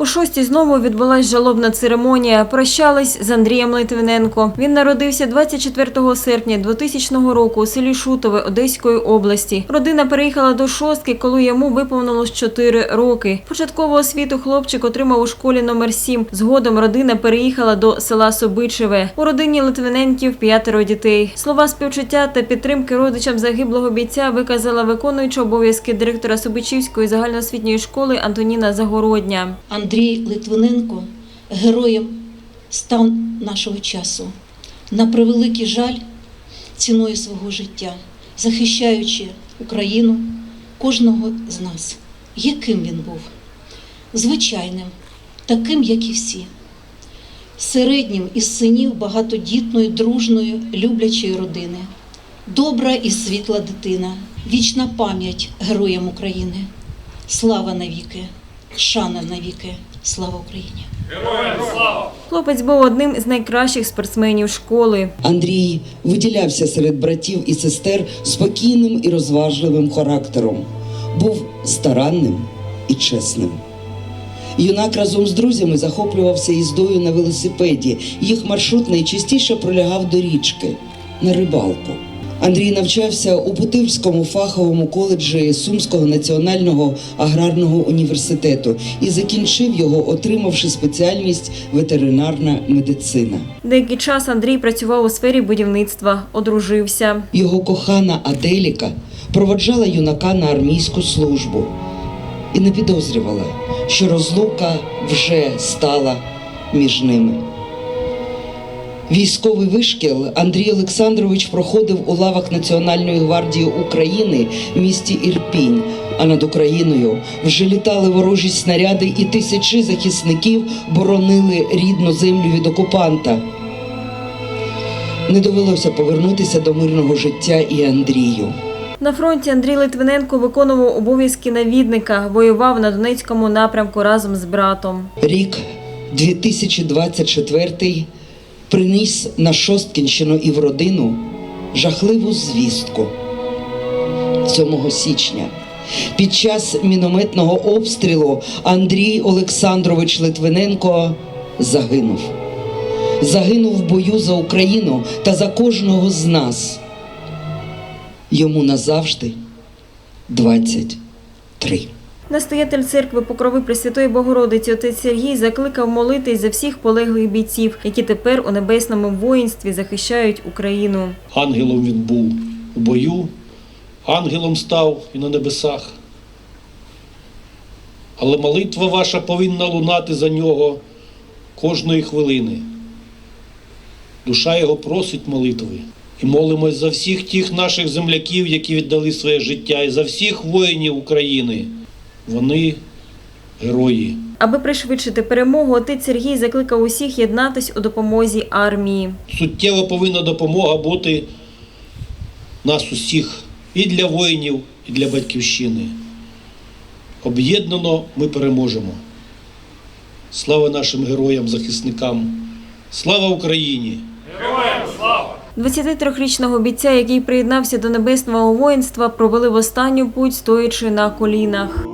У шостій знову відбулась жалобна церемонія. Прощались з Андрієм Литвиненко. Він народився 24 серпня 2000 року у селі Шутове Одеської області. Родина переїхала до шостки, коли йому виповнилось 4 роки. Початкову освіту хлопчик отримав у школі номер 7. Згодом родина переїхала до села Собичеве. У родині Литвиненків п'ятеро дітей. Слова співчуття та підтримки родичам загиблого бійця виказала виконуюча обов'язки директора Собичівської загальноосвітньої школи Антоніна Загородня. Андрій Литвиненко героєм став нашого часу. На превеликий жаль, ціною свого життя, захищаючи Україну, кожного з нас. Яким він був? Звичайним, таким, як і всі. Середнім із синів багатодітної, дружної, люблячої родини. Добра і світла дитина, вічна пам'ять героям України. Слава навіки, шана навіки, слава Україні! Хлопець був одним з найкращих спортсменів школи. Андрій виділявся серед братів і сестер спокійним і розважливим характером, був старанним і чесним. Юнак разом з друзями захоплювався їздою на велосипеді. Їх маршрут найчастіше пролягав до річки на рибалку. Андрій навчався у Путивському фаховому коледжі Сумського національного аграрного університету і закінчив його, отримавши спеціальність ветеринарна медицина. Деякий час Андрій працював у сфері будівництва, одружився. Його кохана Аделіка проводжала юнака на армійську службу і не підозрювала, що розлука вже стала між ними. Військовий вишкіл Андрій Олександрович проходив у лавах Національної гвардії України в місті Ірпінь. А над Україною вже літали ворожі снаряди, і тисячі захисників боронили рідну землю від окупанта. Не довелося повернутися до мирного життя і Андрію. На фронті Андрій Литвиненко виконував обов'язки навідника, воював на Донецькому напрямку разом з братом. Рік 2024 приніс на Шосткінщину і в родину жахливу звістку. 7 січня під час мінометного обстрілу Андрій Олександрович Литвиненко загинув. Загинув в бою за Україну та за кожного з нас. Йому назавжди 23. Настоятель церкви Покрови Пресвятої Богородиці отець Сергій закликав молитись за всіх полеглих бійців, які тепер у небесному воїнстві захищають Україну. Ангелом він був у бою, ангелом став і на небесах. Але молитва ваша повинна лунати за нього кожної хвилини. Душа його просить молитви. І молимось за всіх тих наших земляків, які віддали своє життя, і за всіх воїнів України. Вони герої. Аби пришвидшити перемогу, отець Сергій закликав усіх єднатись у допомозі армії. суттєва повинна допомога бути нас усіх і для воїнів, і для батьківщини. Об'єднано ми переможемо. Слава нашим героям, захисникам! Слава Україні! Героям слава! 23-річного бійця, який приєднався до небесного воїнства, провели в останню путь, стоячи на колінах.